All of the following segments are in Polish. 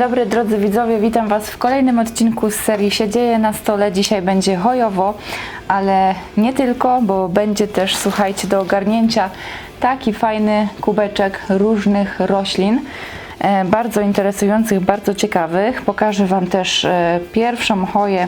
dobry drodzy widzowie, witam Was w kolejnym odcinku z serii Się dzieje na stole. Dzisiaj będzie hojowo, ale nie tylko, bo będzie też, słuchajcie, do ogarnięcia taki fajny kubeczek różnych roślin. e, Bardzo interesujących, bardzo ciekawych. Pokażę Wam też e, pierwszą hoję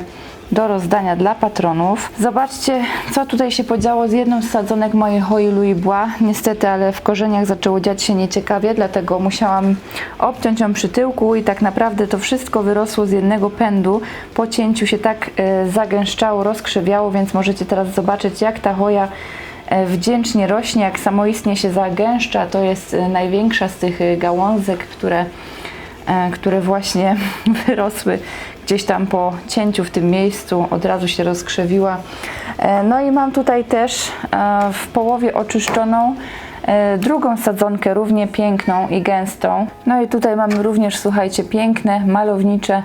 do rozdania dla patronów. Zobaczcie, co tutaj się podziało z jedną z sadzonek mojej hoi Louis Bois. Niestety, ale w korzeniach zaczęło dziać się nieciekawie, dlatego musiałam obciąć ją przy tyłku i tak naprawdę to wszystko wyrosło z jednego pędu. Po cięciu się tak e, zagęszczało, rozkrzywiało, więc możecie teraz zobaczyć, jak ta hoja e, wdzięcznie rośnie, jak samoistnie się zagęszcza. To jest e, największa z tych gałązek, które które właśnie wyrosły gdzieś tam po cięciu w tym miejscu, od razu się rozkrzewiła. E, No i mam tutaj też e, w połowie oczyszczoną e, drugą sadzonkę, równie piękną i gęstą. No i tutaj mamy również, słuchajcie, piękne, malownicze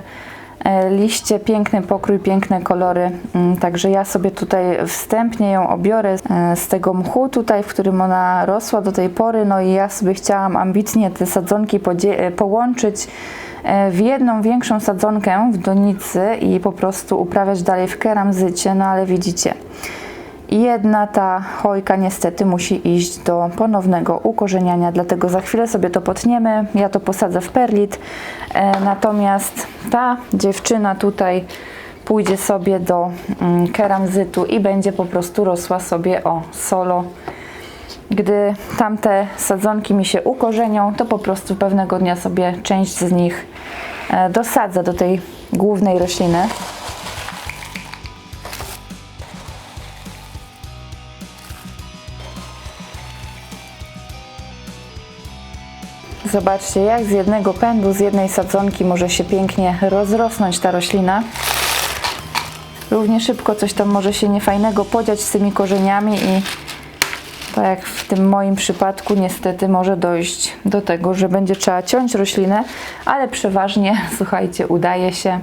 liście, piękny pokrój, piękne kolory. Mm, Także ja sobie tutaj wstępnie ją obiorę z tego mchu tutaj, w którym ona rosła do tej pory. No i ja sobie chciałam ambitnie te sadzonki połączyć w jedną większą sadzonkę w donicy i po prostu uprawiać dalej w keramzycie, no ale widzicie, jedna ta chojka niestety musi iść do ponownego ukorzeniania, dlatego za chwilę sobie to potniemy, ja to posadzę w perlit, e, natomiast ta dziewczyna tutaj pójdzie sobie do mm, keramzytu i będzie po prostu rosła sobie o solo. Gdy tamte sadzonki mi się ukorzenią, to po prostu pewnego dnia sobie część z nich e, dosadzę do tej głównej rośliny. Zobaczcie, jak z jednego pędu, z jednej sadzonki może się pięknie rozrosnąć ta roślina. Równie szybko coś tam może się niefajnego podziać z tymi korzeniami i tak jak w tym moim przypadku niestety może dojść do tego, że będzie trzeba ciąć roślinę, ale przeważnie, słuchajcie, udaje się.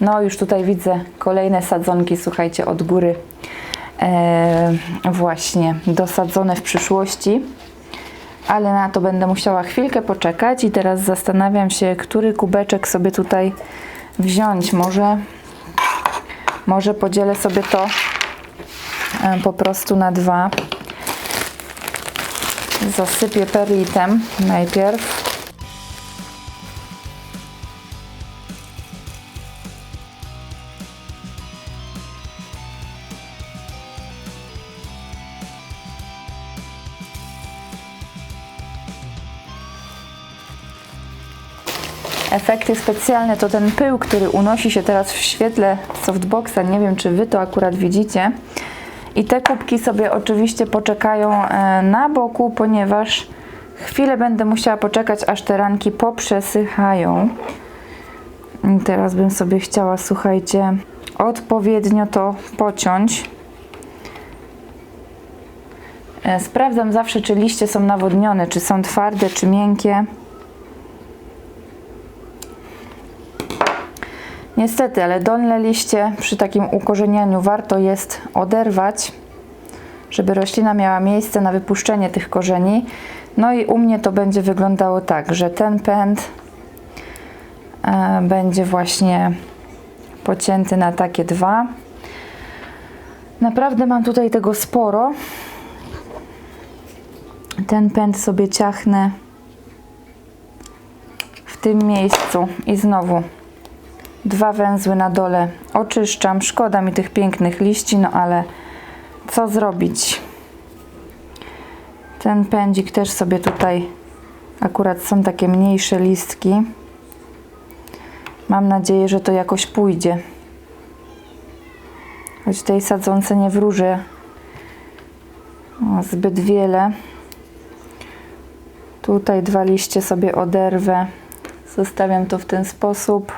No już tutaj widzę kolejne sadzonki, słuchajcie, od góry e, właśnie dosadzone w przyszłości. Ale na to będę musiała chwilkę poczekać i teraz zastanawiam się, który kubeczek sobie tutaj wziąć. Może, może podzielę sobie to e, po prostu na dwa zasypię perlitem najpierw. Efekty specjalne to ten pył, który unosi się teraz w świetle softboxa. Nie wiem, czy Wy to akurat widzicie. I te kubki sobie oczywiście poczekają e, na boku, ponieważ chwilę będę musiała poczekać, aż te ranki poprzesychają. I teraz bym sobie chciała, słuchajcie, odpowiednio to pociąć. E, Sprawdzam zawsze, czy liście są nawodnione, czy są twarde, czy miękkie. Niestety, ale dolne liście przy takim ukorzenianiu warto jest oderwać, żeby roślina miała miejsce na wypuszczenie tych korzeni. No i u mnie to będzie wyglądało tak, że ten pęd e, będzie właśnie pocięty na takie dwa. Naprawdę mam tutaj tego sporo. Ten pęd sobie ciachnę w tym miejscu i znowu dwa węzły na dole oczyszczam. Szkoda mi tych pięknych liści, no ale co zrobić? Ten pędzik też sobie tutaj akurat są takie mniejsze listki. Mam nadzieję, że to jakoś pójdzie. Choć tej sadzonce nie wróżę o, zbyt wiele. Tutaj dwa liście sobie oderwę. Zostawiam to w ten sposób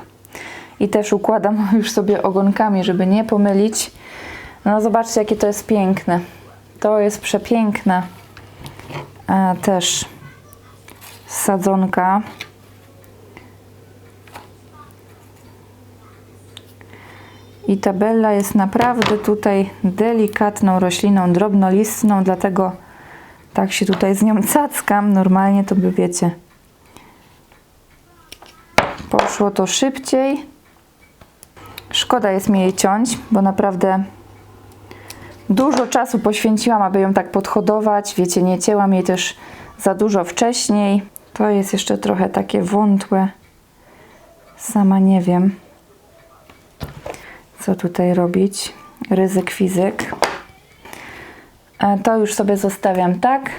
i też układam już sobie ogonkami, żeby nie pomylić. No zobaczcie, jakie to jest piękne. To jest przepiękna e, też sadzonka. I ta bella jest naprawdę tutaj delikatną rośliną, drobnolistną, dlatego tak się tutaj z nią cackam. Normalnie to by wiecie, Poszło to szybciej. Szkoda jest mi jej ciąć, bo naprawdę dużo czasu poświęciłam, aby ją tak podhodować. Wiecie, nie cięłam jej też za dużo wcześniej. To jest jeszcze trochę takie wątłe. Sama nie wiem, co tutaj robić. Ryzyk fizyk. E, To już sobie zostawiam tak.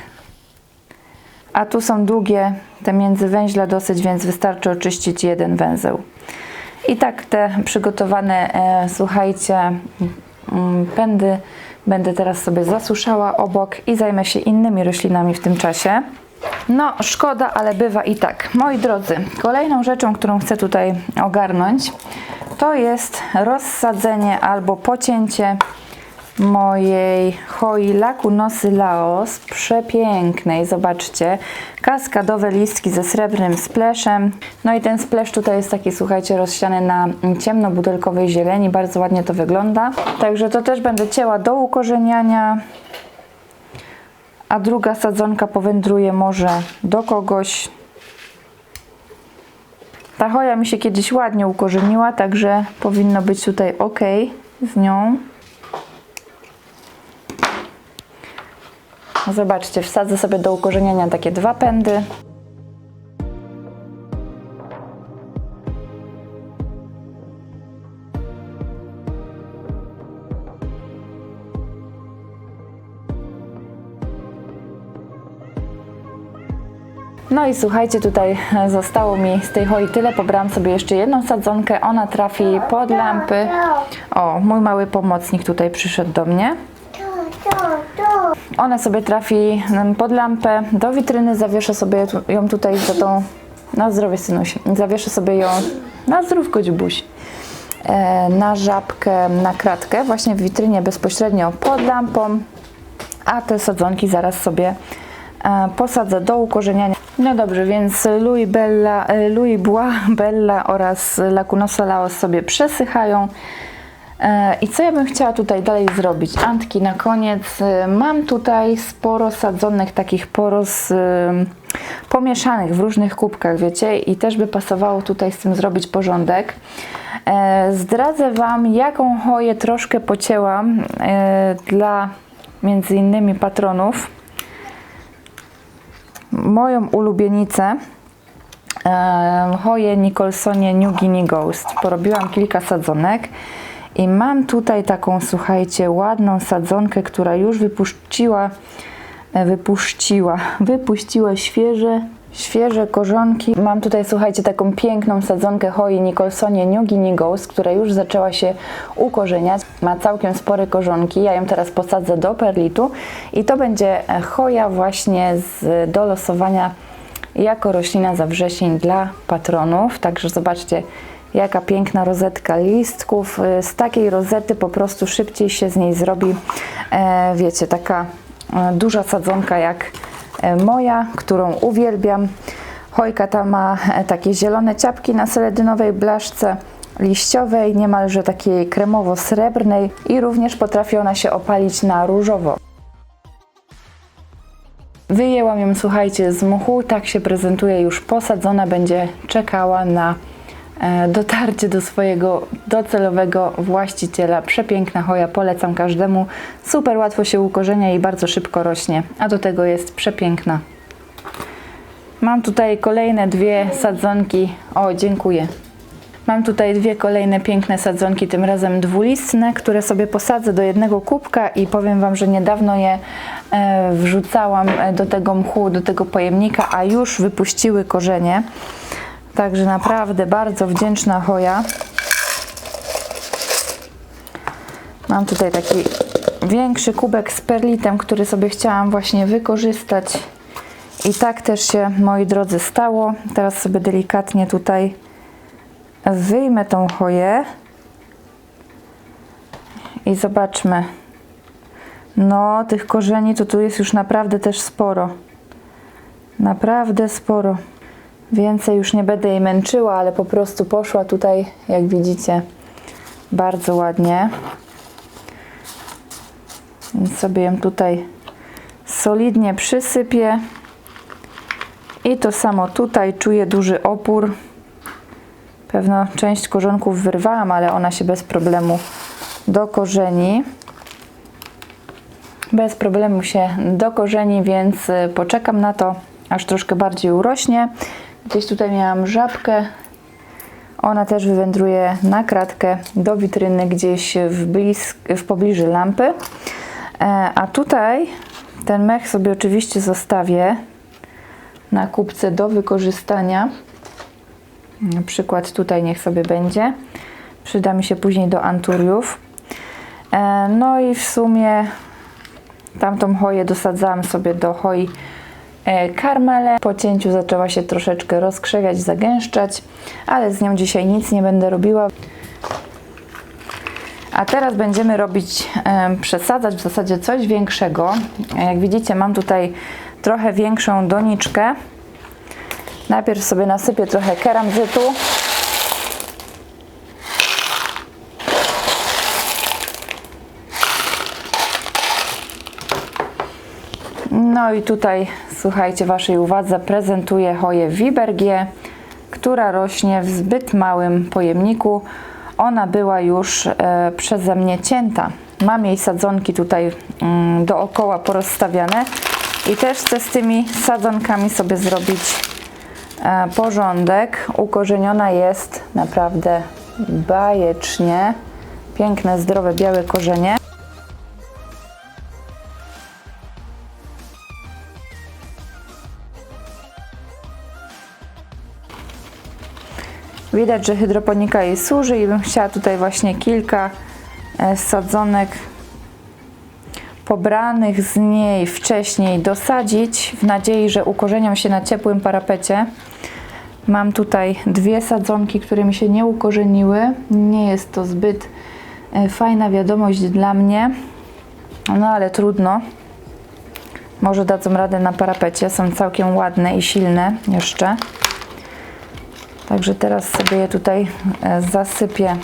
A tu są długie te międzywęźle dosyć, więc wystarczy oczyścić jeden węzeł. I tak te przygotowane, e, słuchajcie, mm, pędy będę teraz sobie zasuszała obok i zajmę się innymi roślinami w tym czasie. No, szkoda, ale bywa i tak. Moi drodzy, kolejną rzeczą, którą chcę tutaj ogarnąć, to jest rozsadzenie albo pocięcie mojej hoi Lacunosy Laos, przepięknej, zobaczcie, kaskadowe listki ze srebrnym spleszem. No i ten splesz tutaj jest taki, słuchajcie, rozsiany na ciemnobutelkowej zieleni, bardzo ładnie to wygląda. Także to też będę cięła do ukorzeniania, a druga sadzonka powędruje może do kogoś. Ta hoja mi się kiedyś ładnie ukorzeniła, także powinno być tutaj ok z nią. Zobaczcie, wsadzę sobie do ukorzeniania takie dwa pędy. No i słuchajcie, tutaj zostało mi z tej hoi tyle. Pobrałam sobie jeszcze jedną sadzonkę. Ona trafi pod lampy. O, mój mały pomocnik tutaj przyszedł do mnie. Ona sobie trafi pod lampę, do witryny, zawieszę sobie ją tutaj za tą, na zdrowie synuś, zawieszę sobie ją, na zdrówko dziubuś, e, na żabkę, na kratkę, właśnie w witrynie bezpośrednio pod lampą, a te sadzonki zaraz sobie e, posadzę do ukorzeniania. No dobrze, więc Louis, Bella, e, Louis Bois Bella oraz Lacunosa Laos sobie przesychają. E, I co ja bym chciała tutaj dalej zrobić? Antki na koniec. E, Mam tutaj sporo sadzonych takich poros e, pomieszanych w różnych kubkach, wiecie, i też by pasowało tutaj z tym zrobić porządek. Zdradzę Wam, jaką choję troszkę pocięłam dla między innymi patronów. Moją ulubienicę Hoję Nicholsonie New Guinea Ghost. Porobiłam kilka sadzonek i mam tutaj taką, słuchajcie, ładną sadzonkę, która już wypuściła, e, wypuściła, wypuściła świeże, świeże korzonki. Mam tutaj, słuchajcie, taką piękną sadzonkę Hoi Nicholsonie New Guinea która już zaczęła się ukorzeniać. Ma całkiem spore korzonki. Ja ją teraz posadzę do perlitu i to będzie e, hoja właśnie z do losowania jako roślina za wrzesień dla patronów. Także zobaczcie, jaka piękna rozetka listków. Y, Z takiej rozety po prostu szybciej się z niej zrobi, e, wiecie, taka e, duża sadzonka jak e, moja, którą uwielbiam. Chojka ta ma takie zielone ciapki na seledynowej blaszce liściowej, niemalże takiej kremowo-srebrnej i również potrafi ona się opalić na różowo. Wyjęłam ją, słuchajcie, z muchu, tak się prezentuje już posadzona, będzie czekała na dotarcie do swojego docelowego właściciela. Przepiękna hoja, polecam każdemu. Super łatwo się ukorzenia i bardzo szybko rośnie, a do tego jest przepiękna. Mam tutaj kolejne dwie sadzonki. O, dziękuję. Mam tutaj dwie kolejne piękne sadzonki, tym razem dwulistne, które sobie posadzę do jednego kubka i powiem Wam, że niedawno je e, wrzucałam e, do tego mchu, do tego pojemnika, a już wypuściły korzenie. Także naprawdę bardzo wdzięczna hoja. Mam tutaj taki większy kubek z perlitem, który sobie chciałam właśnie wykorzystać. I tak też się, moi drodzy, stało. Teraz sobie delikatnie tutaj wyjmę tą choję i zobaczmy. No, tych korzeni to tu jest już naprawdę też sporo. Naprawdę sporo. Więcej już nie będę jej męczyła, ale po prostu poszła tutaj, jak widzicie, bardzo ładnie. Więc sobie ją tutaj solidnie przysypię. I to samo tutaj czuję duży opór. Pewno część korzonków wyrwałam, ale ona się bez problemu dokorzeni. Bez problemu się dokorzeni, więc y, poczekam na to, aż troszkę bardziej urośnie. Gdzieś tutaj miałam żabkę. Ona też wywędruje na kratkę do witryny gdzieś w, w pobliżu lampy. E, A tutaj ten mech sobie oczywiście zostawię na kubce do wykorzystania. Na przykład tutaj niech sobie będzie. Przyda mi się później do anturiów. E, No i w sumie tamtą choję dosadzałam sobie do hoi e, karmele. Po cięciu zaczęła się troszeczkę rozkrzewiać, zagęszczać, ale z nią dzisiaj nic nie będę robiła. A teraz będziemy robić, e, przesadzać w zasadzie coś większego. E, Jak widzicie mam tutaj trochę większą doniczkę. Najpierw sobie nasypię trochę keramzytu. No i tutaj, słuchajcie, Waszej uwadze prezentuję choję Wibergie, która rośnie w zbyt małym pojemniku. Ona była już e, przeze mnie cięta. Mam jej sadzonki tutaj mm, dookoła porozstawiane i też chcę z tymi sadzonkami sobie zrobić e, porządek. Ukorzeniona jest naprawdę bajecznie. Piękne, zdrowe, białe korzenie. Widać, że hydroponika jej służy i bym chciała tutaj właśnie kilka e, sadzonek pobranych z niej wcześniej dosadzić w nadziei, że ukorzenią się na ciepłym parapecie. Mam tutaj dwie sadzonki, które mi się nie ukorzeniły. Nie jest to zbyt e, fajna wiadomość dla mnie, no ale trudno. Może dadzą radę na parapecie. Są całkiem ładne i silne jeszcze. Także teraz sobie je tutaj e, zasypię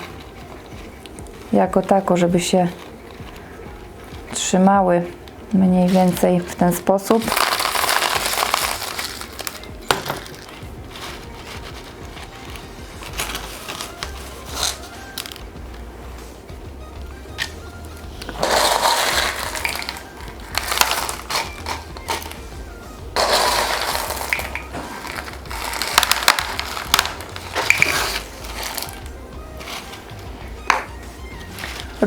jako tako, żeby się trzymały mniej więcej w ten sposób.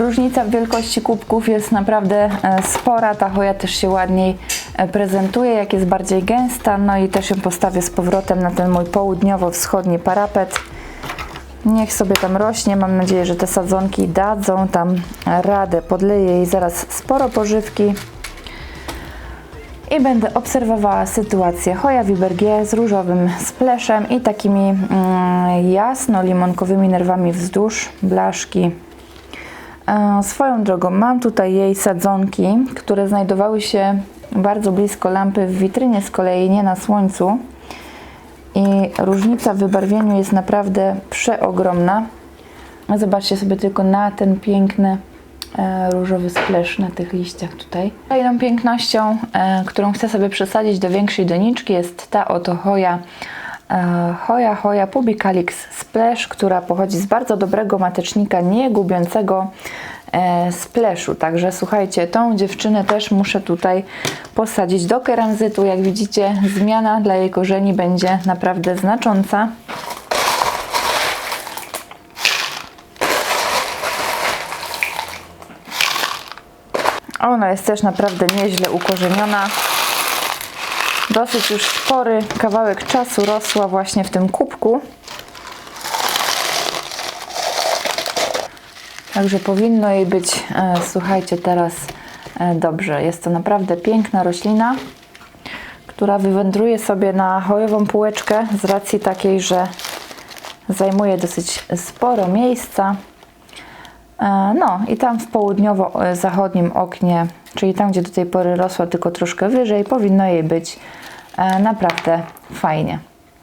Różnica w wielkości kubków jest naprawdę e, spora. Ta choja też się ładniej e, prezentuje, jak jest bardziej gęsta. No i też ją postawię z powrotem na ten mój południowo-wschodni parapet. Niech sobie tam rośnie. Mam nadzieję, że te sadzonki dadzą tam radę. Podleję jej zaraz sporo pożywki. I będę obserwowała sytuację Hoja Wibergie z różowym spleszem i takimi mm, jasno-limonkowymi nerwami wzdłuż blaszki. Swoją drogą, mam tutaj jej sadzonki, które znajdowały się bardzo blisko lampy w witrynie, z kolei nie na słońcu. I różnica w wybarwieniu jest naprawdę przeogromna. Zobaczcie sobie tylko na ten piękny e, różowy splesz na tych liściach tutaj. Kolejną pięknością, e, którą chcę sobie przesadzić do większej doniczki jest ta oto hoja e, Hoja Hoja Pubicalix Splash, która pochodzi z bardzo dobrego matecznika, nie gubiącego e, splashu. Także słuchajcie, tą dziewczynę też muszę tutaj posadzić do keramzytu. Jak widzicie, zmiana dla jej korzeni będzie naprawdę znacząca. Ona jest też naprawdę nieźle ukorzeniona. Dosyć już spory kawałek czasu rosła właśnie w tym kubku. Także powinno jej być, e, słuchajcie, teraz e, dobrze. Jest to naprawdę piękna roślina, która wywędruje sobie na chojową półeczkę z racji takiej, że zajmuje dosyć sporo miejsca. E, No i tam w południowo-zachodnim oknie, czyli tam, gdzie do tej pory rosła tylko troszkę wyżej, powinno jej być naprawdę fajnie.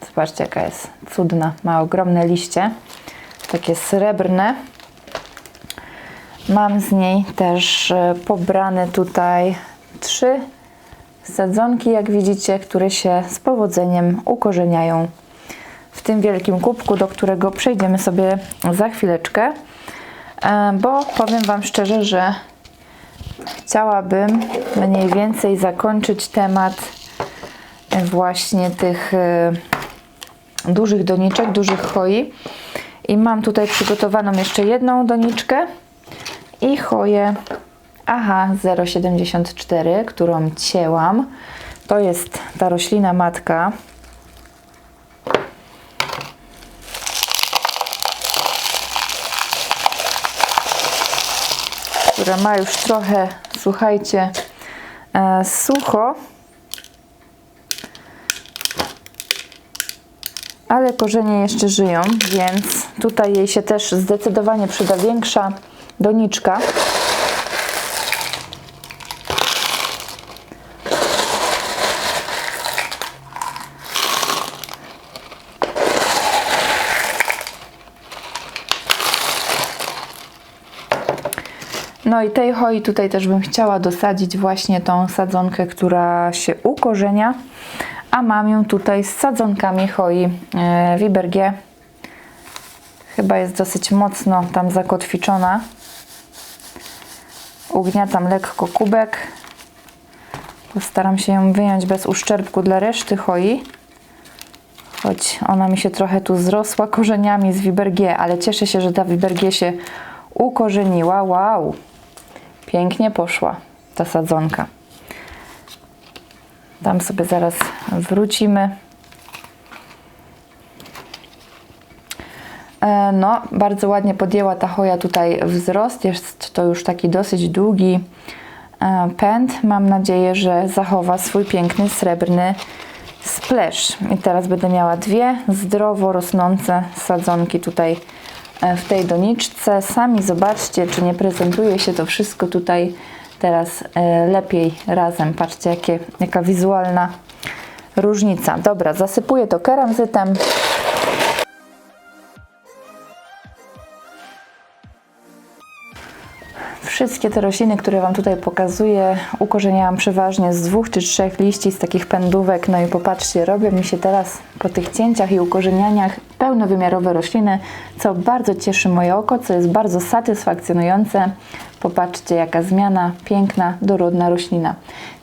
Zobaczcie, jaka jest cudna. Ma ogromne liście, takie srebrne. Mam z niej też e, pobrane tutaj trzy sadzonki, jak widzicie, które się z powodzeniem ukorzeniają w tym wielkim kubku, do którego przejdziemy sobie za chwileczkę, e, bo powiem Wam szczerze, że chciałabym mniej więcej zakończyć temat właśnie tych e, dużych doniczek, dużych choi. I mam tutaj przygotowaną jeszcze jedną doniczkę i choję AHA 074, którą cięłam. To jest ta roślina matka. która ma już trochę, słuchajcie, e, sucho, ale korzenie jeszcze żyją, więc tutaj jej się też zdecydowanie przyda większa doniczka. No i tej hoi tutaj też bym chciała dosadzić właśnie tą sadzonkę, która się ukorzenia, a mam ją tutaj z sadzonkami hoi e, Vibergie. Chyba jest dosyć mocno tam zakotwiczona. Ugniatam lekko kubek. Postaram się ją wyjąć bez uszczerbku dla reszty hoi. Choć ona mi się trochę tu zrosła korzeniami z Vibergie, ale cieszę się, że ta Vibergie się ukorzeniła. Wow! Pięknie poszła ta sadzonka. Tam sobie zaraz wrócimy. E, No, bardzo ładnie podjęła ta choja tutaj wzrost. Jest to już taki dosyć długi e, pęd. Mam nadzieję, że zachowa swój piękny srebrny splash. I teraz będę miała dwie zdrowo rosnące sadzonki tutaj e, w tej doniczce. Sami zobaczcie, czy nie prezentuje się to wszystko tutaj teraz e, lepiej razem. Patrzcie, jakie, jaka wizualna różnica. Dobra, zasypuję to keramzytem. Wszystkie te rośliny, które Wam tutaj pokazuję, ukorzeniałam przeważnie z dwóch czy trzech liści, z takich pędówek. No i popatrzcie, robią mi się teraz po tych cięciach i ukorzenianiach pełnowymiarowe rośliny, co bardzo cieszy moje oko, co jest bardzo satysfakcjonujące. Popatrzcie, jaka zmiana, piękna, dorodna roślina.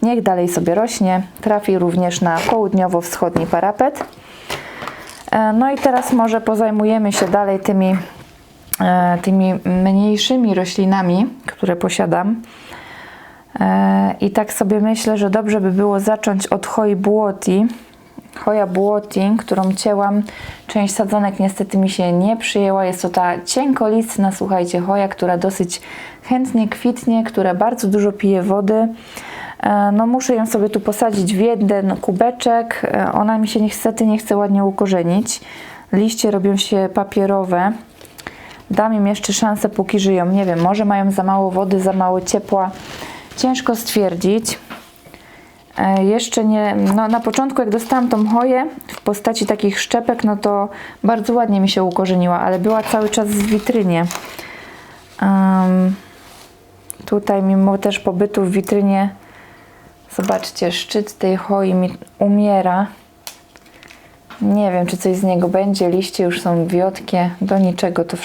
Niech dalej sobie rośnie, trafi również na południowo-wschodni parapet. E, No i teraz może pozajmujemy się dalej tymi tymi mniejszymi roślinami, które posiadam. E, I tak sobie myślę, że dobrze by było zacząć od hoi błoti. Hoja błoti, którą cięłam. Część sadzonek niestety mi się nie przyjęła. Jest to ta cienkolistna, słuchajcie, hoja, która dosyć chętnie kwitnie, która bardzo dużo pije wody. E, No muszę ją sobie tu posadzić w jeden kubeczek. E, Ona mi się niestety nie chce ładnie ukorzenić. Liście robią się papierowe. Dam im jeszcze szansę, póki żyją. Nie wiem, może mają za mało wody, za mało ciepła. Ciężko stwierdzić. E, Jeszcze nie, no na początku jak dostałam tą hoję w postaci takich szczepek, no to bardzo ładnie mi się ukorzeniła, ale była cały czas w witrynie. Em, tutaj mimo też pobytu w witrynie, zobaczcie, szczyt tej hoi mi umiera. Nie wiem, czy coś z niego będzie. Liście już są wiotkie, do niczego to.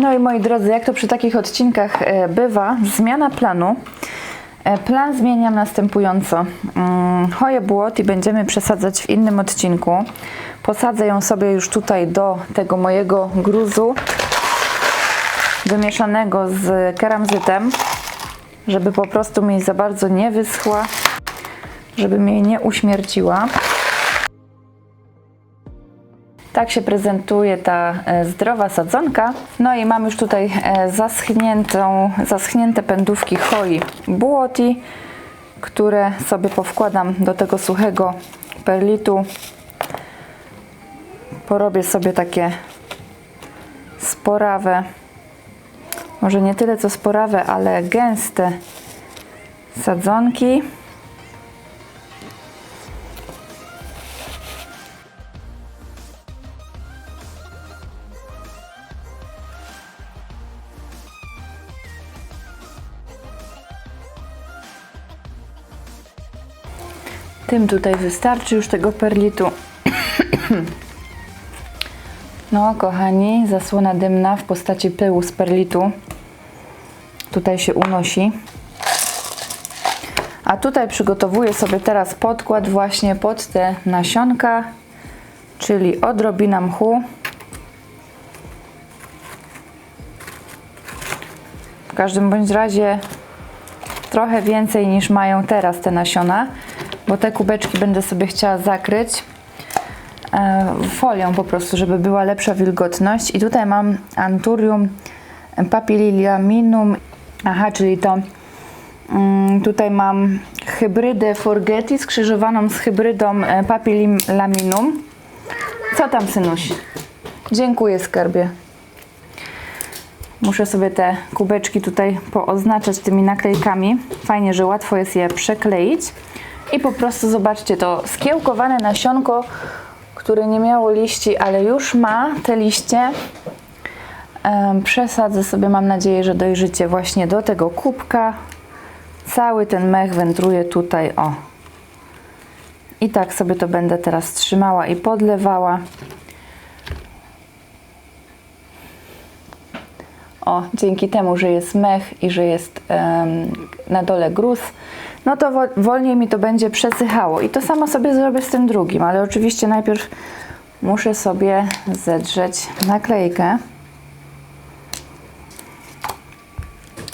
No i moi drodzy, jak to przy takich odcinkach e, bywa, zmiana planu. E, Plan zmieniam następująco. Mm, Choję błot i będziemy przesadzać w innym odcinku. Posadzę ją sobie już tutaj do tego mojego gruzu wymieszanego z keramzytem, żeby po prostu mi za bardzo nie wyschła, żeby mnie nie uśmierciła. Tak się prezentuje ta e, zdrowa sadzonka. No i mam już tutaj e, zaschniętą, zaschnięte pędówki choi błoti, które sobie powkładam do tego suchego perlitu. Porobię sobie takie sporawe, może nie tyle co sporawe, ale gęste sadzonki. Tym tutaj wystarczy już tego perlitu. No, kochani, zasłona dymna w postaci pyłu z perlitu tutaj się unosi. A tutaj przygotowuję sobie teraz podkład właśnie pod te nasionka, czyli odrobina mchu. W każdym bądź razie trochę więcej niż mają teraz te nasiona, bo te kubeczki będę sobie chciała zakryć e, folią po prostu, żeby była lepsza wilgotność. I tutaj mam Anturium papillilaminum, aha, czyli to mm, tutaj mam hybrydę Forgeti skrzyżowaną z hybrydą e, papillilaminum. Co tam, synuś? Dziękuję, skarbie. Muszę sobie te kubeczki tutaj pooznaczać tymi naklejkami. Fajnie, że łatwo jest je przekleić. I po prostu zobaczcie to skiełkowane nasionko, które nie miało liści, ale już ma te liście. Przesadzę sobie, mam nadzieję, że dojrzycie właśnie do tego kubka. Cały ten mech wędruje tutaj, o. I tak sobie to będę teraz trzymała i podlewała. O, dzięki temu, że jest mech i że jest na dole gruz, no to wo- wolniej mi to będzie przesychało. I to samo sobie zrobię z tym drugim, ale oczywiście najpierw muszę sobie zedrzeć naklejkę.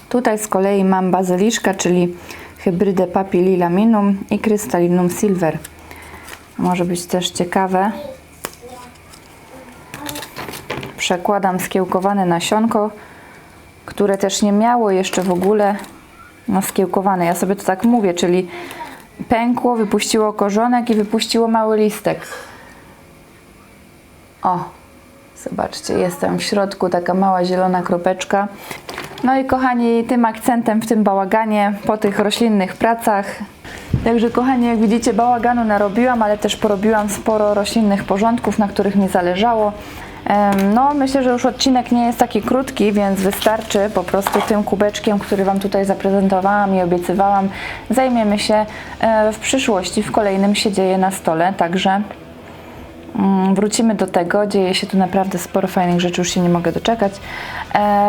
Tutaj z kolei mam bazyliszka, czyli hybrydę papillilaminum i krystalinum silver. Może być też ciekawe. Przekładam skiełkowane nasionko, które też nie miało jeszcze w ogóle no, skiełkowane. Ja sobie to tak mówię, czyli pękło, wypuściło korzonek i wypuściło mały listek. O, zobaczcie, jest tam w środku taka mała zielona kropeczka. No i kochani, tym akcentem w tym bałaganie po tych roślinnych pracach. Także kochani, jak widzicie, bałaganu narobiłam, ale też porobiłam sporo roślinnych porządków, na których mi zależało. No, myślę, że już odcinek nie jest taki krótki, więc wystarczy po prostu tym kubeczkiem, który Wam tutaj zaprezentowałam i obiecywałam. Zajmiemy się e, w przyszłości, w kolejnym się dzieje na stole, także Mm, Wrócimy do tego. Dzieje się tu naprawdę sporo fajnych rzeczy, już się nie mogę doczekać.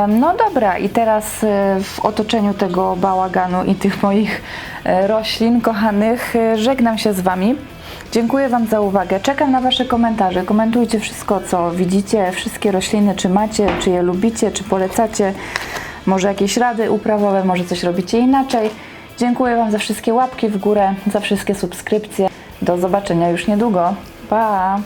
No dobra, i teraz e, w otoczeniu tego bałaganu i tych moich e, roślin kochanych żegnam się z Wami. Dziękuję Wam za uwagę. Czekam na Wasze komentarze. Komentujcie wszystko, co widzicie, wszystkie rośliny, czy macie, czy je lubicie, czy polecacie. Może jakieś rady uprawowe, może coś robicie inaczej. Dziękuję Wam za wszystkie łapki w górę, za wszystkie subskrypcje. Do zobaczenia już niedługo. Pa!